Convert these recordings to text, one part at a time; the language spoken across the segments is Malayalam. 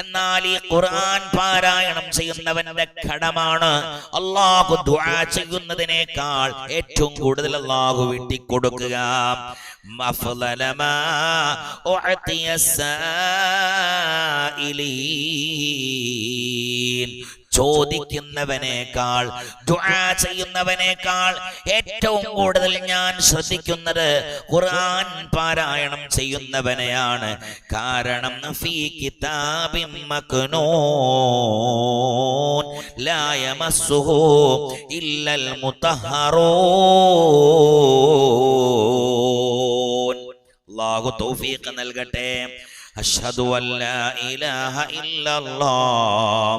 എന്നാൽ ഈ ഖുർആൻ പാരായണം ചെയ്യുന്നവന്റെ കടമാണ് അള്ളാഹു ദുആ ചെയ്യുന്നതിനേക്കാൾ ഏറ്റവും കൂടുതൽ അള്ളാഹു വിട്ടിക്കൊടുക്കുക. ചോദിക്കുന്നവനേക്കാൾ ചെയ്യുന്നവനേക്കാൾ ഏറ്റവും കൂടുതൽ ഞാൻ ശ്രദ്ധിക്കുന്നത് ഖുർആൻ പാരായണം ചെയ്യുന്നവനെയാണ്. കാരണം ഫീ കിതാബിൻ മക്നൂൻ ലാ ഇല്ലൽ മുത്തഹറൂൻ. അല്ലാഹു തൗഫീഖ് നൽകട്ടെ. അഷ്ഹദു അല്ലാ ഇലാഹ ഇല്ലല്ലാഹ്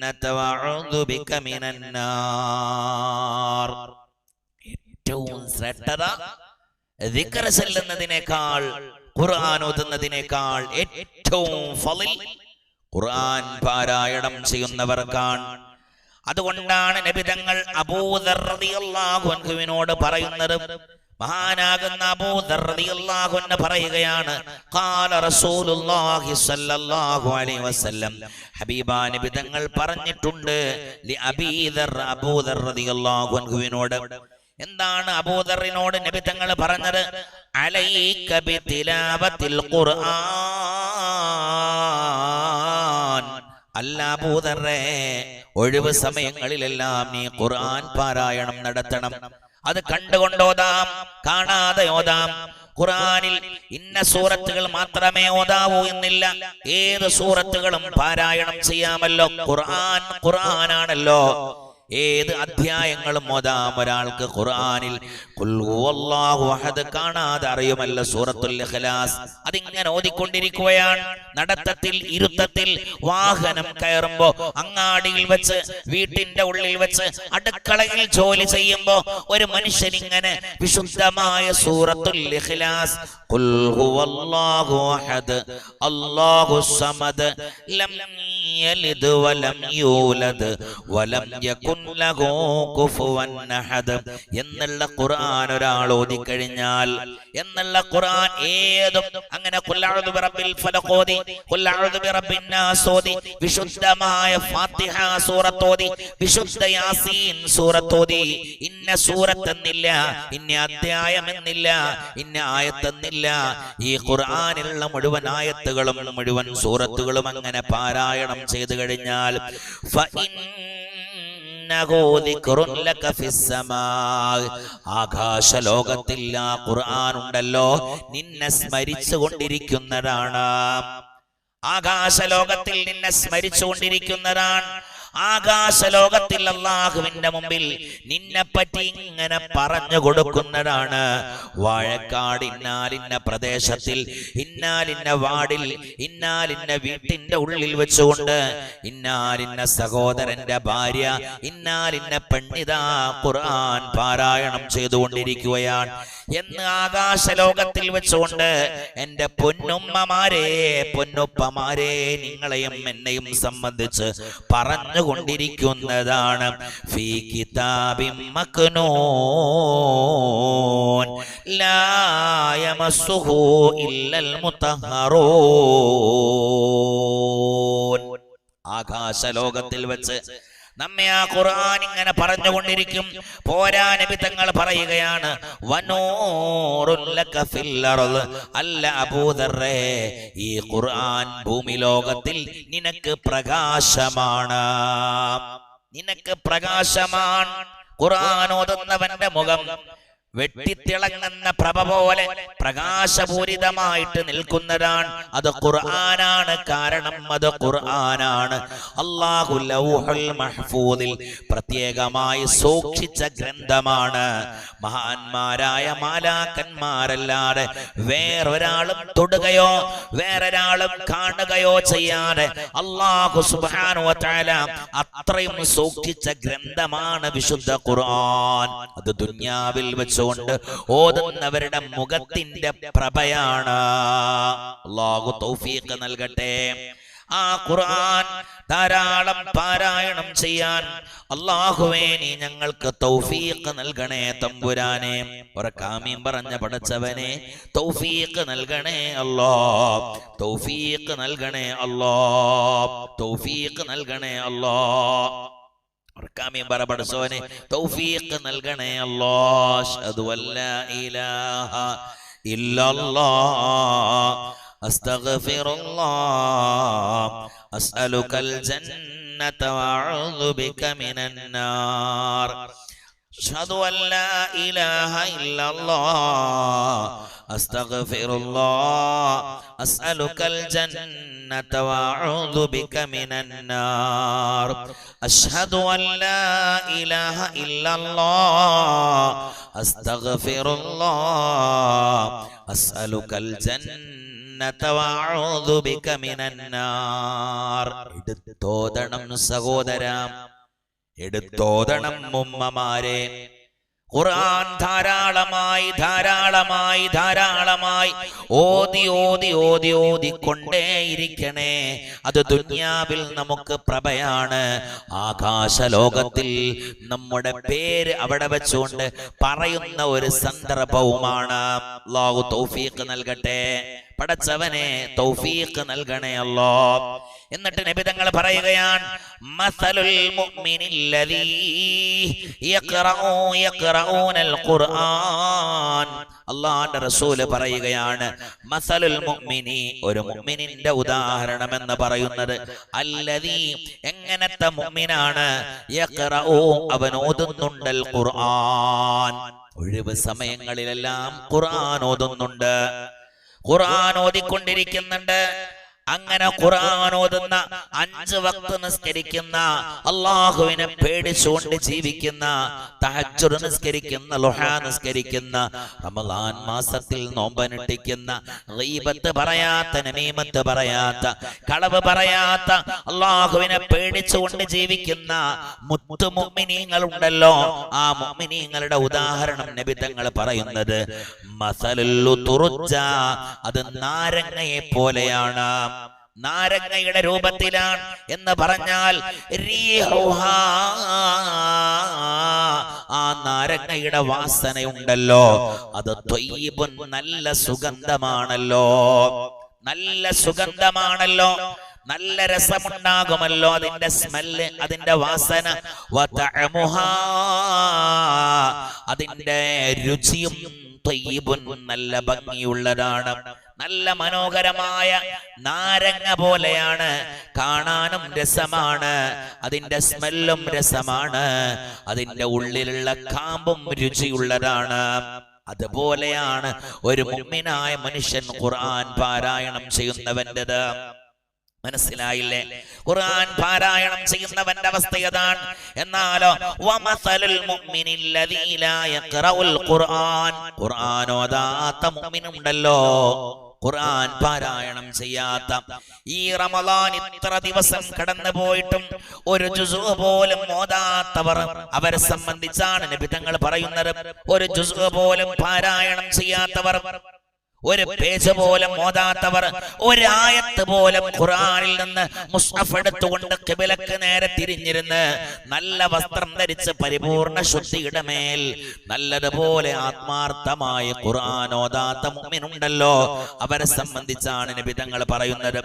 الجنة وأعوذ بك من النار ഏറ്റവും ശ്രദ്ധത ദിക്ർ ചെല്ലുന്നതിനേക്കാൾ ഖുർആൻ ഓതുന്നതിനേക്കാൾ ഏറ്റവും ഫളിൽ ഖുർആൻ പാരായണം ചെയ്യുന്നവർക്കാണ് അതുകൊണ്ടാണ് നബിതങ്ങൾ അബൂദർ റളിയല്ലാഹു അൻഹുവിനോട് പറയുന്നത് മഹാനാകുന്ന അബൂദർ റളിയല്ലാഹു അൻഹു പറയുകയാണ് ഖാല റസൂലുള്ളാഹി അലൈഹി വസല്ലം. ഹബീബ പറഞ്ഞിട്ടുണ്ട് ലി അബീദർ അബൂദർ റളിയല്ലാഹു അൻഹുവിനോട്. എന്താണ് അബൂദറിനോട് നബി തങ്ങൾ പറഞ്ഞത്? അലൈക ബിതിലാവത്തിൽ ഖുർആൻ. അല്ല അബൂദറേ ഒഴിവ് സമയങ്ങളിലെല്ലാം നീ ഖുർആൻ പാരായണം നടത്തണം. അത് കണ്ടുകൊണ്ടോതാം കാണാതെ ഓതാം. ഖുറാനിൽ ഇന്ന സൂറത്തുകൾ മാത്രമേ ഓതാവൂ എന്നില്ല. ഏത് സൂറത്തുകളും പാരായണം ചെയ്യാമല്ലോ. ഖുർആൻ ഖുർആനാണല്ലോ. ഏത് അധ്യായങ്ങളും ഓതാം. ഒരാൾക്ക് ഖുർആനിൽ കാണാതെ അറിയുമല്ല സൂറത്തുൽ ഇഖ്ലാസ്. അതിങ്ങനെ ഓതിക്കൊണ്ടിരിക്കുകയാണ്. നടത്തത്തിൽ ഇരുത്തത്തിൽ വാഹനം കയറുമ്പോ അങ്ങാടിയിൽ വെച്ച് വീട്ടിന്റെ ഉള്ളിൽ വെച്ച് അടുക്കളയിൽ ജോലി ചെയ്യുമ്പോ ഒരു മനുഷ്യൻ ഇങ്ങനെ വിശുദ്ധമായ സൂറത്തുൽ ഇഖ്ലാസ് അല്ലാഹു സമദ് ലം യലിദ് വലം യൂലദ് വലം യകുൻ له കുഫുവൻ അഹദ് എന്നുള്ള ഖുർആൻ ഒരാൾ ഓതി കഴിഞ്ഞാൽ എന്നുള്ള ഖുർആൻ ഏതും അങ്ങനെ അഊദു ബിറബ്ബിൽ ഫലഖ് ഓതി അഊദു ബിറബ്ബിൻ നാസ് ഓതി വിശുദ്ധമായ ഫാത്തിഹ സൂറത്ത് ഓതി വിശുദ്ധ യാസീൻ സൂറത്ത് ഓതി. ഇന്ന സൂറത്ത് എന്നില്ല ഇന്ന അധ്യായം എന്നില്ല ഇന്ന ആയത്ത് എന്നില്ല ഈ ഖുർആനിലുള്ള മുഴുവൻ ആയത്തുകളും മുഴുവൻ സൂറത്തുകളും അങ്ങനെ പാരായണം ചെയ്തു കഴിഞ്ഞാൽ. ആകാശ ലോകത്തിൽ ആ ഖുർആൻ ഉണ്ടല്ലോ. നിന്നെ സ്മരിച്ചു കൊണ്ടിരിക്കുന്നതാണ് ആകാശ ലോകത്തിൽ നിന്നെ സ്മരിച്ചു കൊണ്ടിരിക്കുന്നതാണ് ആകാശ ലോകത്തിൽ അള്ളാഹുവിന്റെ മുമ്പിൽ നിന്നെ പറ്റി ഇങ്ങനെ പറഞ്ഞു കൊടുക്കുന്നതാണ്. വാഴക്കാട് ഇന്നാലിന്ന പ്രദേശത്തിൽ ഇന്നാലിന്ന വാർഡിൽ ഇന്നാലിന്ന വീട്ടിന്റെ ഉള്ളിൽ വെച്ചുകൊണ്ട് ഇന്നാലിന്ന സഹോദരന്റെ ഭാര്യ ഇന്നാലിന്ന പെണ്ണിതാ ഖുർആൻ പാരായണം ചെയ്തുകൊണ്ടിരിക്കുകയാണ്. എന്ന് ആകാശ ലോകത്തിൽ വെച്ചുകൊണ്ട് എന്റെ പൊന്നുമ്മമാരെ പൊന്നുപ്പമാരെ നിങ്ങളെയും എന്നെയും സംബന്ധിച്ച് പറഞ്ഞുകൊണ്ടിരിക്കുന്നതാണ്. ഫീ യമസ്സുഹു ഇല്ലൽ മുത്തഹറൂൻ. ആകാശ ലോകത്തിൽ വെച്ച് നമ്മെ ആ ഖുർആൻ ഇങ്ങനെ പറഞ്ഞുകൊണ്ടിരിക്കും. പോരാ നബി തങ്ങൾ പറയുകയാണ് ഈ ഖുർആൻ ഭൂമി ലോകത്തിൽ നിനക്ക് പ്രകാശമാണ്. നിനക്ക് പ്രകാശമാണ്. ഖുർആൻ ഓതുന്നവന്റെ മുഖം വെട്ടിത്തിളങ്ങുന്ന പ്രഭ പോലെ പ്രകാശപൂരിതമായിട്ട് നിൽക്കുന്നതാണ്. അത് ഖുർആനാണ്. കാരണം അത് ഖുർആനാണ്. അള്ളാഹു ലൗഹുൽ പ്രത്യേകമായി സൂക്ഷിച്ച ഗ്രന്ഥമാണ്. മഹാന്മാരായ മാലാക്കന്മാരല്ലാതെ വേറൊരാളും തൊടുകയോ വേറൊരാളും കാണുകയോ ചെയ്യാതെ അള്ളാഹു സുബാനു തആല അത്രയും സൂക്ഷിച്ച ഗ്രന്ഥമാണ് വിശുദ്ധ ഖുർആൻ. അത് ദുന്യാവിൽ വെച്ചുകൊണ്ട് ഓതുന്നവരുടെ മുഖത്തിന്റെ പ്രഭയാണ്. അള്ളാഹു തൗഫീഖ് നൽകട്ടെ. ആ ഖുർആൻ ധാരാളം പാരായണം ചെയ്യാൻ അള്ളാഹുവേ നീ ഞങ്ങൾക്ക് തൗഫീഖ് നൽകണേ തമ്പുരാനെ. ഉറക്കാമീൻ പറഞ്ഞ പഠിച്ചവനെ തൗഫീഖ് നൽകണേ അല്ലോ. തൗഫീഖ് നൽകണേ അല്ലോ. തൗഫീഖ് നൽകണേ അല്ലോ. ഉറക്കാമീൻ പറ പടച്ചവനെ തൗഫീഖ് നൽകണേ അല്ലോ അഷ്ഹദു അല്ലാ ഇലാഹ ഇല്ലല്ലാഹ് أستغفر الله أسألك الجنة وأعوذ بك من النار أشهد أن لا إله إلا الله أستغفر الله أسألك الجنة وأعوذ بك من النار أشهد أن لا إله إلا الله أستغفر الله أسألك الجنة വഅഊദു ബിക മിനന്നാർ എടുത്തോതണം സഹോദര എടുത്തോതണം ഉമ്മമാരെ ഖുർആൻ ധാരാളമായി ധാരാളമായി ധാരാളമായി ഓതി ഓതി ഓതി ഓതി കൊണ്ടേയിരിക്കണേ അത് ദുന്യാവിൽ നമുക്ക് പ്രഭയാണ്. ആകാശലോകത്തിൽ നമ്മുടെ പേര് അവിടെ വെച്ചുകൊണ്ട് പറയുന്ന ഒരു സന്ദർഭവുമാണ്. അല്ലാഹു തൗഫീഖ് നൽകട്ടെ. പടച്ചവനെ തൗഫീഖ് നൽകണേ അല്ലോ എന്നിട്ട് നബി തങ്ങൾ പറയുകയാണ് മസലുൽ മുഅ്മിനില്ലദീ യഖറഉ യഖറഊനൽ ഖുർആൻ. അള്ളാഹുവിന്റെ റസൂൽ പറയുകയാണ് മസലുൽ മുഅ്മിനി ഒരു മുഅ്മിനിന്റെ ഉദാഹരണം എന്ന് പറയുന്നത് അല്ലദീ എങ്ങനത്തെ മുഅ്മിനാണ് യഖറഉ അവൻ ഓതുന്നുണ്ടൽ ഖുർആൻ. ഒഴിവ് സമയങ്ങളിലെല്ലാം ഖുർആൻ ഓതുന്നുണ്ട്. ഖുർആൻ ഓതിക്കൊണ്ടിരിക്കുന്നുണ്ട്. അങ്ങനെ ഖുർആൻ ഓതുന്ന അഞ്ച് വക്ത് നിസ്കരിക്കുന്ന അള്ളാഹുവിനെ പേടിച്ചുകൊണ്ട് ജീവിക്കുന്ന തഹജ്ജുദ് നിസ്കരിക്കുന്ന ലുഹ നിസ്കരിക്കുന്ന റമദാൻ മാസത്തിൽ നോമ്പനിട്ടിക്കുന്ന ഗീബത്ത് പറയാത്ത നമീമത്ത് പറയാത്ത കളവ് പറയാത്ത അള്ളാഹുവിനെ പേടിച്ചുകൊണ്ട് ജീവിക്കുന്ന മുത്തു മുഅ്മിനീങ്ങൾ ഉണ്ടല്ലോ ആ മുഅ്മിനീങ്ങളുടെ ഉദാഹരണം നബി തങ്ങൾ പറയുന്നത് മസലുൽ തുറുജ അത് നാരങ്ങയെ പോലെയാണ്. നാരങ്ങയുടെ രൂപത്തിലാണ് എന്ന് പറഞ്ഞാൽ. ആ നാരങ്ങയുടെ വാസനയുണ്ടല്ലോ അത് ത്വയ്യിബുൻ നല്ല സുഗന്ധമാണല്ലോ നല്ല സുഗന്ധമാണല്ലോ നല്ല രസമുണ്ടാകുമല്ലോ അതിന്റെ സ്മെല്ല് അതിന്റെ വാസന. അതിന്റെ രുചിയും നല്ല ഭംഗിയുള്ളതാണ് നല്ല മനോഹരമായ നാരങ്ങ പോലെയാണ്. കാണാനും രസമാണ്. അതിന്റെ സ്മെല്ലും രസമാണ്. അതിന്റെ ഉള്ളിലുള്ള കാമ്പും രുചിയുള്ളതാണ്. അതുപോലെയാണ് ഒരു മുമ്മിനായ മനുഷ്യൻ ഖുർആൻ പാരായണം ചെയ്യുന്നവന്റെത്. മനസ്സിലായില്ലേ? ഖുർആൻ പാരായണം ചെയ്യുന്നവന്റെ അവസ്ഥ ഏതാണ്? എന്നാലോ വമസലുൽ മുഅ്മിനില്ലദീ ലാ യഖറഉൽ ഖുർആൻ. ഖുർആൻ ഓതാത്ത മുഅ്മിനുണ്ടല്ലോ ഖുർആൻ പാരായണം ചെയ്യാത്ത ഈ റമദാൻ ഇത്ര ദിവസം കടന്നു പോയിട്ടും ഒരു ജുസു പോലും ഓതാത്തവർ അവരെ സംബന്ധിച്ചാണ് നബി തങ്ങൾ പറയുന്നത്. ഒരു ജുസു പോലും പാരായണം ചെയ്യാത്തവർ ഒരു പേജ് പോലും ഓതാത്തവർ ഒരായത്ത് പോലും ഖുറാനിൽ നിന്ന് മുസ്ഹഫ് എടുത്തുകൊണ്ട് കിബിലക്ക് നേരെ തിരിഞ്ഞിരുന്ന് നല്ല വസ്ത്രം ധരിച്ച് പരിപൂർണ ശുദ്ധിയുടെ മേൽ നല്ലതുപോലെ ആത്മാർത്ഥമായ ഖുർആൻ ഓതാത്ത മുമ്മിനുണ്ടല്ലോ അവരെ സംബന്ധിച്ചാണ് നബി തങ്ങൾ പറയുന്നത്.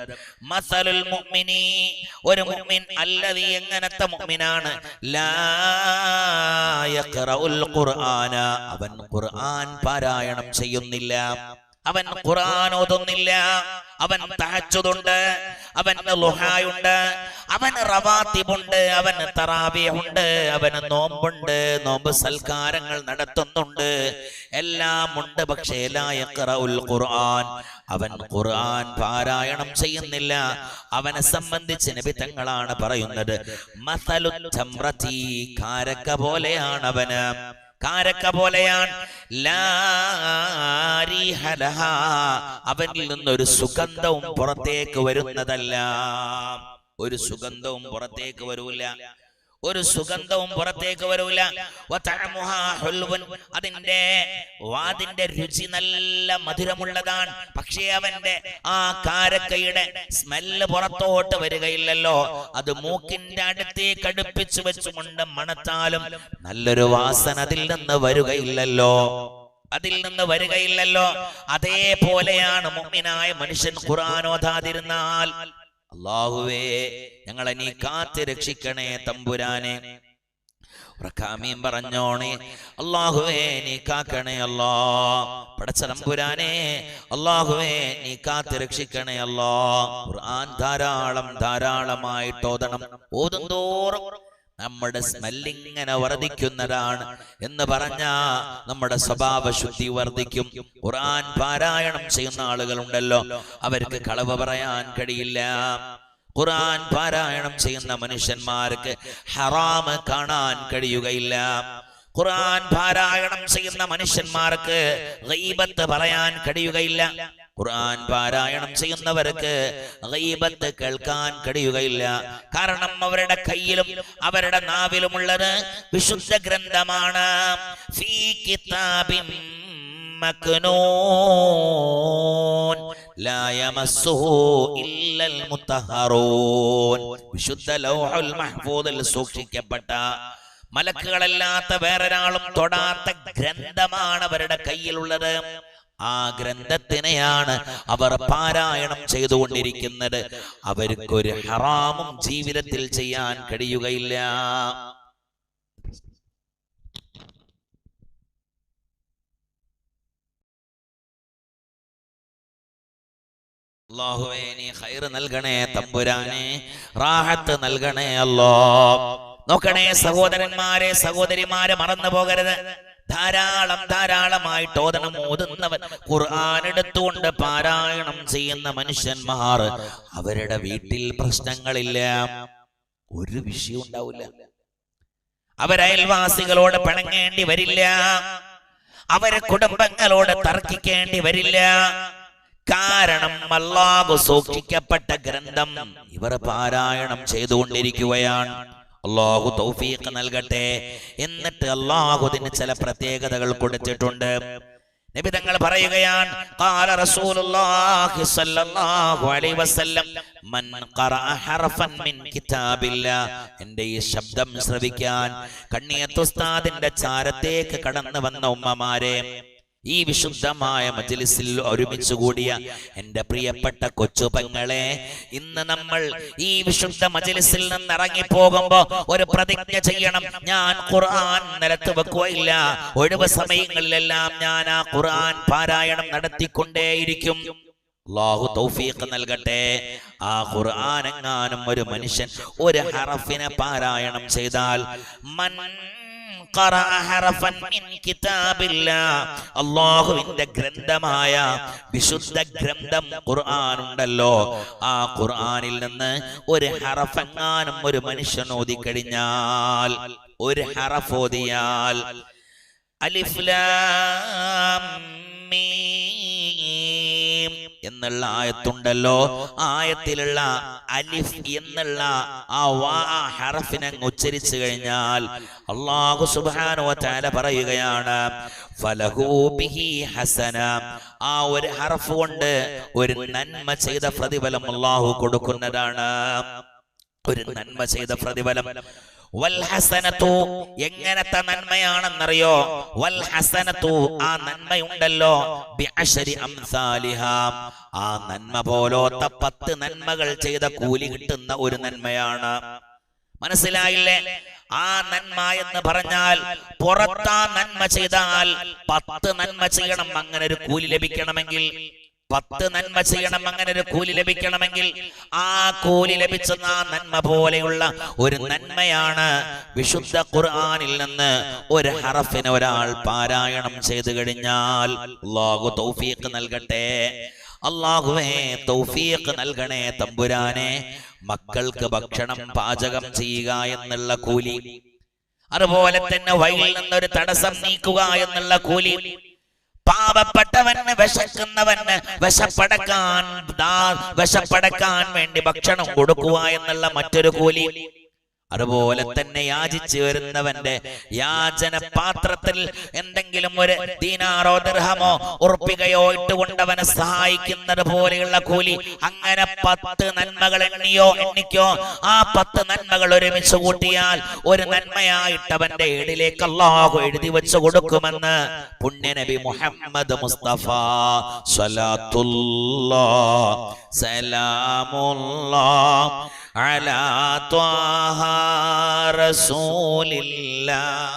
മസലുൽ മുഅ്മിനി ഒരു മുഅ്മിൻ അല്ലതി എങ്ങനത്തെ മുഅ്മിനാണ്? ലാ യഖറഉൽ ഖുർആന. അവൻ ഖുർആൻ പാരായണം ചെയ്യുന്നില്ല. അവൻ ഖുർആൻ ഓതുന്നില്ല. അവൻ തഹജ്ജുദുണ്ട്. അവൻ ലുഹായുണ്ട്. അവന് റവാത്തിബുണ്ട്. അവന് തറാവിയുണ്ട് അവന് നോമ്പുണ്ട്. നോമ്പ് സൽക്കാരങ്ങൾ നടത്തുന്നുണ്ട്. എല്ലാം ഉണ്ട് പക്ഷേ ഖുർആൻ. അവൻ ഖുർആൻ പാരായണം ചെയ്യുന്നില്ല. അവനെ സംബന്ധിച്ച് നബി തങ്ങളാണ് പറയുന്നത് മസലു ചമ്രതി കാരക്ക പോലെയാണ് അവന്. കാരക്ക പോലെയാണ്. അവനിൽ നിന്നൊരു സുഗന്ധവും പുറത്തേക്ക് വരുന്നതല്ല. ഒരു സുഗന്ധവും പുറത്തേക്ക് വരൂല. ഒരു സുഗന്ധവും പുറത്തേക്ക് വരൂല. അതിന്റെ വാതിന്റെ രുചി നല്ല മധുരമുള്ളതാണ്. പക്ഷേ അവന്റെ ആ കാരക്കയുടെ സ്മെല്ല് പുറത്തോട്ട് വരികയില്ലല്ലോ. അത് മൂക്കിന്റെ അടുത്തേക്ക് അടുപ്പിച്ചു വെച്ചുകൊണ്ട് മണത്താലും നല്ലൊരു വാസന അതിൽ നിന്ന് വരികയില്ലല്ലോ. അതിൽ നിന്ന് വരികയില്ലല്ലോ. അതേപോലെയാണ് മുഅ്മിനായ മനുഷ്യൻ ഖുർആൻ ഓതാതിരുന്നാൽ അള്ളാഹുവേ ഞങ്ങളെ നീ കാത്ത് രക്ഷിക്കണേ തമ്പുരാനെ. ഉറക്കാമീൻ പറഞ്ഞോണേ. അള്ളാഹുവേ നീ കാക്കണേ അല്ലോ. പടച്ച തമ്പുരാനെ അള്ളാഹുവേ നീ കാത്ത് രക്ഷിക്കണേ അല്ലോ. ഖുർആൻ ധാരാളം ധാരാളമായിട്ട് ഓതണം ഓതുന്തോറും നമ്മുടെ സ്മെല്ലിങ്ങനെ വർദ്ധിക്കുന്നതാണ് എന്ന് പറഞ്ഞാ നമ്മുടെ സ്വഭാവ ശുദ്ധി വർദ്ധിക്കും ഖുർആൻ പാരായണം ചെയ്യുന്ന ആളുകളുണ്ടല്ലോ. അവർക്ക് കളവ് പറയാൻ കഴിയില്ല. ഖുറാൻ പാരായണം ചെയ്യുന്ന മനുഷ്യന്മാർക്ക് ഹറാമ് കാണാൻ കഴിയുകയില്ല. ഖുറാൻ പാരായണം ചെയ്യുന്ന മനുഷ്യന്മാർക്ക് ഗൈബത്ത് പറയാൻ കഴിയുകയില്ല. ഖുർആൻ പാരായണം ചെയ്യുന്നവർക്ക് ഗൈബത്ത് കേൾക്കാൻ കഴിയുകയില്ല. കാരണം അവരുടെ കയ്യിലും അവരുടെ നാവിലുമുള്ളത് വിശുദ്ധ ഗ്രന്ഥമാണ്. ഫീ മക്നൂൻ. ലാ മുത്തഹറൂൻ. വിശുദ്ധ ലൗഹുൽ മഹ്ഫൂദിൽ സൂക്ഷിക്കപ്പെട്ട മലക്കുകളല്ലാത്ത വേറൊരാളും തൊടാത്ത ഗ്രന്ഥമാണ് അവരുടെ കയ്യിലുള്ളത്. ആ ഗ്രന്ഥത്തിനെയാണ് അവർ പാരായണം ചെയ്തുകൊണ്ടിരിക്കുന്നത്. അവർക്കൊരു ഹറാമും ജീവിതത്തിൽ ചെയ്യാൻ കഴിയുകയില്ല. അള്ളാഹുവേ നീ ഹൈർ നൽകണേ നൽകണേ അല്ലോ നോക്കണേ സഹോദരന്മാരെ സഹോദരിമാരെ മറന്നു പോകരുത് ധാരാളം ധാരാളമായിട്ട് ഓതണം ഓതുന്നവൻ ഖുർആൻ എടുത്തുകൊണ്ട് പാരായണം ചെയ്യുന്ന മനുഷ്യന്മാർ അവരുടെ വീട്ടിൽ പ്രശ്നങ്ങളില്ല. ഒരു വിഷയം ഉണ്ടാവില്ല. അവരയൽവാസികളോട് പിണങ്ങേണ്ടി വരില്ല. അവരെ കുടുംബങ്ങളോട് തർക്കിക്കേണ്ടി വരില്ല. കാരണം അല്ലാഹു സൂക്ഷിക്കപ്പെട്ട ഗ്രന്ഥം ഇവർ പാരായണം ചെയ്തുകൊണ്ടിരിക്കുകയാണ്. അള്ളാഹു തൗഫീഖ് നൽകട്ടെ. എന്നിട്ട് അള്ളാഹു ഇതിന് ചില പ്രത്യേകതകൾ കൊടുത്തിട്ടുണ്ട്. നബി തങ്ങൾ പറയുകയാണ് ഖാല റസൂലുള്ളാഹി സ്വല്ലല്ലാഹു അലൈഹി വസല്ലം മൻ ഖറഅ ഹർഫൻ മിൻ കിതാബില്ലാ. എന്റെ ഈ ശബ്ദം ശ്രവിക്കാൻ കണ്ണിയത്ത് ഉസ്താദിന്റെ ചാരത്തേക്ക് കടന്നു വന്ന ഉമ്മമാരെ ഈ വിശുദ്ധമായ മജ്ലിസിൽ ഒരുമിച്ച് കൂടിയ എന്റെ പ്രിയപ്പെട്ട കൊച്ചു പെങ്ങളെ ഇന്ന് നമ്മൾ ഈ വിശുദ്ധ മജ്ലിസിൽ നിന്ന് ഇറങ്ങി പോകുമ്പോ ഒരു പ്രതിജ്ഞ ചെയ്യണം. ഞാൻ ഖുർആൻ നിലത്ത് വെക്കുകയില്ല. ഒഴിവ് സമയങ്ങളിലെല്ലാം ഞാൻ ആ ഖുർആൻ പാരായണം നടത്തിക്കൊണ്ടേയിരിക്കും. അള്ളാഹു തൗഫീഖ് നൽകട്ടെ. ആ ഖുർആൻ എങ്ങാനും ഒരു മനുഷ്യൻ ഒരു ഹറഫിനെ പാരായണം ചെയ്താൽ മൻ അല്ലാഹുവിന്റെ ഗ്രന്ഥമായ വിശുദ്ധ ഗ്രന്ഥം ഖുർആൻ ഉണ്ടല്ലോ ആ ഖുർആനിൽ നിന്ന് ഒരു ഹറഫെങ്ങാനും ഒരു മനുഷ്യൻ ഓതിക്കഴിഞ്ഞാൽ ഒരു ഹറഫ് ഓതിയാൽ അലിഫ് ലാം മീം എന്നുള്ള ആയത്തുണ്ടല്ലോ. ആയത്തിലുള്ള അലിഫ് എന്നുള്ള ആ വാ ഹറഫിനെ ഉച്ചരിച്ചു കഴിഞ്ഞാൽ അള്ളാഹു സുബാനോ വ തആല പറയുകയാണ് ഹസന. ആ ഒരു ഹറഫ് കൊണ്ട് ഒരു നന്മ ചെയ്ത പ്രതിഫലം അള്ളാഹു കൊടുക്കുന്നതാണ്. ഒരു നന്മ ചെയ്ത പ്രതിഫലം. വൽ ഹസനത്തു എങ്ങനത്തെ നന്മയാണെന്നറിയോ? വൽഹസനത്തു ആ നന്മയുണ്ടല്ലോ. ആ നന്മ പോലോത്ത പത്ത് നന്മകൾ ചെയ്ത കൂലി കിട്ടുന്ന ഒരു നന്മയാണ്. മനസ്സിലായില്ലേ? ആ നന്മ എന്ന് പറഞ്ഞാൽ പുറത്താ നന്മ ചെയ്താൽ പത്ത് നന്മ ചെയ്യണം. അങ്ങനെ ഒരു കൂലി ലഭിക്കണമെങ്കിൽ പത്ത് നന്മ ചെയ്യണം അങ്ങനെ ഒരു കൂലി ലഭിക്കണമെങ്കിൽ ആ കൂലി ലഭിച്ച ആ നന്മ പോലെയുള്ള ഒരു നന്മയാണ് വിശുദ്ധ ഖുർആാനിൽ നിന്ന് ഒരു ഹറഫിന് ഒരാൾ പാരായണം ചെയ്തു കഴിഞ്ഞാൽ ലോകു തൗഫീഖ് നൽകട്ടെ. അള്ളാഹുവേ തൗഫീഖ് നൽകണേ തമ്പുരാനെ. മക്കൾക്ക് ഭക്ഷണം പാചകം ചെയ്യുക എന്നുള്ള കൂലി. അതുപോലെ തന്നെ വഴിയിൽ നിന്നൊരു തടസ്സം നീക്കുക എന്നുള്ള കൂലി. പാവപ്പെട്ടവന് വിശക്കുന്നവന് വിശപ്പടക്കാൻ വിശപ്പടക്കാൻ വേണ്ടി ഭക്ഷണം കൊടുക്കുക എന്നുള്ള മറ്റൊരു കൂലി അതുപോലെ തന്നെ യാചിച്ചു വരുന്നവന്റെ യാചന പാത്രത്തിൽ എന്തെങ്കിലും ഒരു ദീനാറോ ദർഹമോ ഉറപ്പികയോ ഇട്ടുകൊണ്ടവനെ സഹായിക്കുന്നത് പോലെയുള്ള കൂലി അങ്ങനെ പത്ത് നന്മകൾ എണ്ണിയോ എണ്ണിക്കോ ആ പത്ത് നന്മകൾ ഒരുമിച്ച് കൂട്ടിയാൽ ഒരു നന്മയായിട്ട് അവന്റെ ഏടിലേക്ക് അള്ളാഹു എഴുതി വെച്ചു കൊടുക്കുമെന്ന് പുണ്യനബി മുഹമ്മദ് മുസ്തഫ സ്വലാത്തുല്ലാ സലാമുല്ലാ. على طه رسول الله.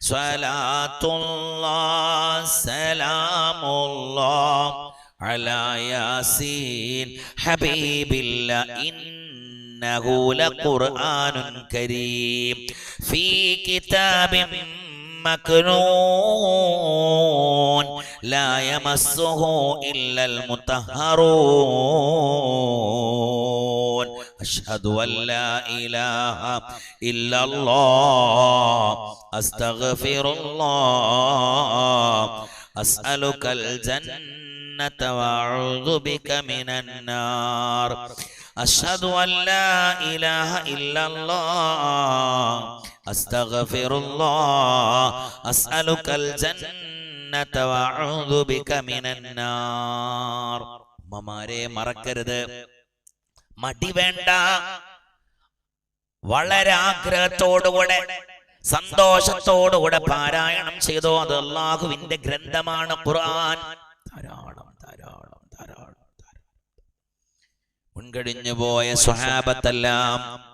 صلاة الله سلام الله على ياسين. حبيب الله إنه لقرآن كريم. في كتاب مكنون. لا يمسه إلا المطهرون. أشهد أن لا إله إلا الله. أستغفر الله. أسألك الجنة وأعوذ بك من النار. أشهد أن لا إله إلا الله. ഉമ്മമാരെ മറക്കരുത്. മടി വേണ്ട. വളരെ ആഗ്രഹത്തോടുകൂടെ സന്തോഷത്തോടുകൂടെ പാരായണം ചെയ്തോ. അത് അള്ളാഹുവിന്റെ ഗ്രന്ഥമാണ് ഖുർആൻ. ധാരാളം ധാരാളം ധാരാളം മുൻകഴിഞ്ഞു പോയ സ്വഹാബത്തെല്ലാം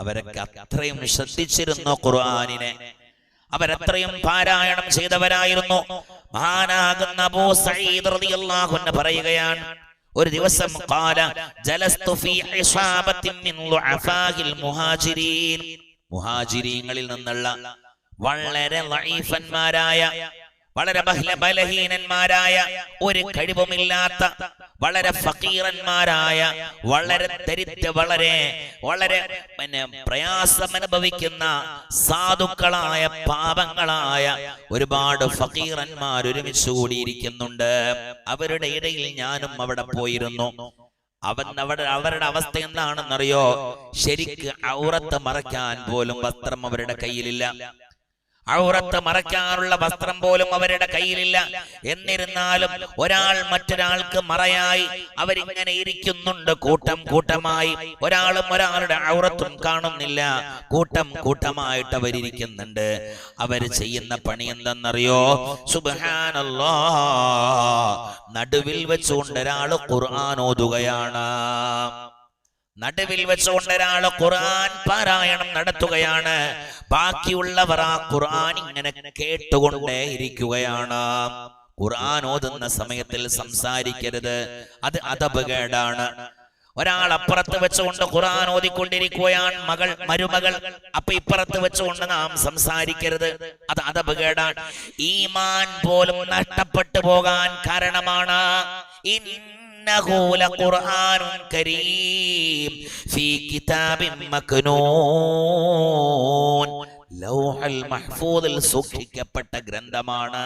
അവരൊക്കെ അത്രയും ശ്രദ്ധിച്ചിരുന്നു ഖുർആാനിനെ. അവരത്രയും പാരായണം ചെയ്തവരായിരുന്നു. മഹാനാകുന്ന അബൂ സഈദ് റളിയല്ലാഹു അൻഹു പറയുകയാണ് ഒരു ദിവസം ഖാല ജലസ്തു ഫീ ഇസാബത്തിൻ മിൻ ളുഅഫാഹിൽ മുഹാജിരീൻ. മുഹാജിരീങ്ങളിൽ നിന്നുള്ള വളരെ ലഈഫന്മാരായ വളരെ ബഹല ബലഹീനന്മാരായ ഒരു കഴിവുമില്ലാത്ത വളരെ ഫക്കീറന്മാരായ വളരെ ദരിദ്ര വളരെ വളരെ പിന്നെ പ്രയാസം അനുഭവിക്കുന്ന സാധുക്കളായ പാപങ്ങളായ ഒരുപാട് ഫക്കീറന്മാർ ഒരുമിച്ച് കൂടിയിരിക്കുന്നുണ്ട്. അവരുടെ ഇടയിൽ ഞാനും അവിടെ പോയിരുന്നു. അവൻ അവിടെ അവരുടെ അവസ്ഥ എന്താണെന്നറിയോ? ശരിക്ക് ഔറത്ത് മറയ്ക്കാൻ പോലും വസ്ത്രം അവരുടെ കയ്യിലില്ല. ഔറത്ത് മറയ്ക്കാനുള്ള വസ്ത്രം പോലും അവരുടെ കയ്യിലില്ല. എന്നിരുന്നാലും ഒരാൾ മറ്റൊരാൾക്ക് മറയായി അവരിങ്ങനെ ഇരിക്കുന്നുണ്ട്. കൂട്ടം കൂട്ടമായി ഒരാളും ഒരാളുടെ ഔറത്തും കാണുന്നില്ല. കൂട്ടം കൂട്ടമായിട്ട് അവരിയ്ക്കുന്നുണ്ട് അവർ ചെയ്യുന്ന പണി എന്തെന്നറിയോ? നടുവിൽ വെച്ചുകൊണ്ട് ഒരാൾ ഖുർആൻ ഓതുകയാണ്. നടുവിൽ വെച്ചുകൊണ്ട് ഒരാൾ ഖുർആൻ പാരായണം നടത്തുകയാണ്. ബാക്കിയുള്ളവർ ആ ഖുർആൻ ഇങ്ങനെ കേട്ടുകൊണ്ടേ ഇരിക്കുകയാണ്. ഖുർആൻ ഓതുന്ന സമയത്തിൽ സംസാരിക്കരുത്. അത് അതപകേടാണ് ഒരാൾ അപ്പുറത്ത് വെച്ചുകൊണ്ട് ഖുർആൻ ഓതിക്കൊണ്ടിരിക്കുകയാണ്. മകൾ മരുമകൾ അപ്പൊ ഇപ്പുറത്ത് വെച്ചുകൊണ്ട് നാം സംസാരിക്കരുത്. അത് അതപകേടാണ് ഈമാൻ പോലും നഷ്ടപ്പെട്ടു പോകാൻ കാരണമാണ്. إنه لقرآن كريم في كتاب مكنون ലൗഹൽ മഹ്ഫൂദിൽ സൂക്ഷിക്കപ്പെട്ട ഗ്രന്ഥമാണ്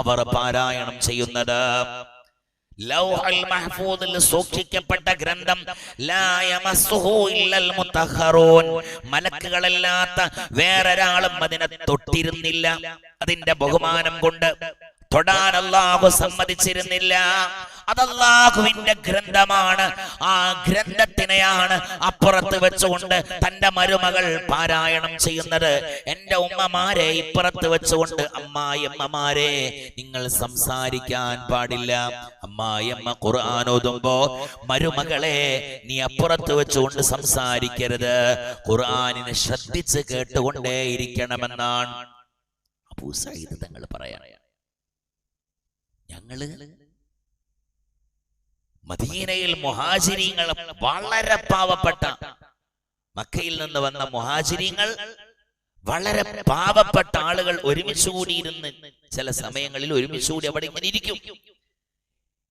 അവർ പാരായണം ചെയ്യുന്നത് ലൗഹൽ മഹ്ഫൂദിൽ സൂക്ഷിക്കപ്പെട്ട ഗ്രന്ഥം ലാ യമസ്സുഹു ഇല്ലൽ മുത്തഹറൂൻ മലക്കുകളല്ലാത്ത വേറൊരാളും അതിനെ തൊട്ടിരുന്നില്ല അതിന്റെ ബഹുമാനം കൊണ്ട് തൊടാൻ അള്ളാഹു സമ്മതിച്ചിരുന്നില്ല അത് അള്ളാഹുവിന്റെ ഗ്രന്ഥമാണ്. ആ ഗ്രന്ഥത്തിനെയാണ് അപ്പുറത്ത് വെച്ചുകൊണ്ട് തന്റെ മരുമകൾ പാരായണം ചെയ്യുന്നത്. എന്റെ ഉമ്മമാരെ ഇപ്പുറത്ത് വെച്ചുകൊണ്ട് അമ്മായിയമ്മമാരെ നിങ്ങൾ സംസാരിക്കാൻ പാടില്ല. അമ്മായിയമ്മ ഖുർആൻ ഓതുമ്പോ മരുമകളെ നീ അപ്പുറത്ത് വെച്ചുകൊണ്ട് സംസാരിക്കരുത്. ഖുർആനിനെ ശ്രദ്ധിച്ച് കേട്ടുകൊണ്ടേ ഇരിക്കണമെന്നാണ് അബൂ സയ്യിദ് തങ്ങൾ പറയാൻ ഞങ്ങൾ മദീനയിൽ മൊഹാചിരിങ്ങൾ വളരെ പാവപ്പെട്ട മക്കയിൽ നിന്ന് വന്ന മുഹാജിരിങ്ങൾ വളരെ പാവപ്പെട്ട ആളുകൾ ഒരുമിച്ച് കൂടിയിരുന്ന് ചില സമയങ്ങളിൽ ഒരുമിച്ച് കൂടി അവിടെ ഇങ്ങനെ ഇരിക്കും.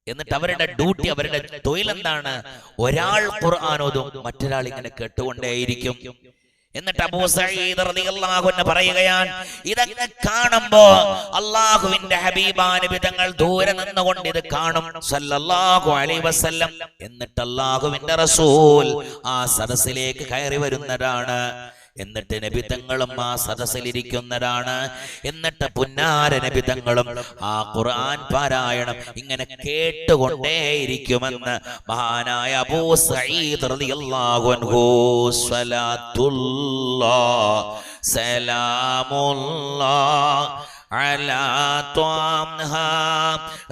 എന്നിട്ട് അവരുടെ ഡ്യൂട്ടി അവരുടെ തൊഴിലെന്താണ് ഒരാൾ ഖുർആാനോതും മറ്റൊരാൾ ഇങ്ങനെ കേട്ടുകൊണ്ടേയിരിക്കും. എന്നിട്ട് അബൂ സഈദ് റളിയല്ലാഹു അൻഹു പറയുകയാണ് ഇതൊക്കെ കാണുമ്പോൾ അല്ലാഹുവിന്റെ ഹബീബാനബി തങ്ങൾ ദൂരെ നിന്നുകൊണ്ട് ഇത് കാണും. സല്ലല്ലാഹു അലൈഹി വസല്ലം. എന്നിട്ട് അല്ലാഹുവിന്റെ റസൂൽ ആ സദസ്സിലേക്ക് കയറി വരുന്നതാണ്. എന്നിട്ട് നബിതങ്ങളും ആ സദസ്സിലിരിക്കുന്നതാണ് എന്നിട്ട് പുന്നാര നബിതങ്ങളും ആ ഖുർആൻ പാരായണം ഇങ്ങനെ കേട്ടുകൊണ്ടേയിരിക്കുമെന്ന് മഹാനായ അബൂ സഈദ് റളിയല്ലാഹു അൻഹു സ്വലാത്തുല്ലാഹ് സലാമുല്ലാഹ് على طه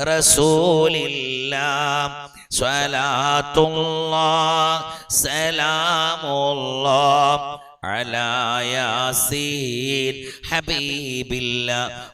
رسول الله صلاة الله سلام الله على ياسين حبيب الله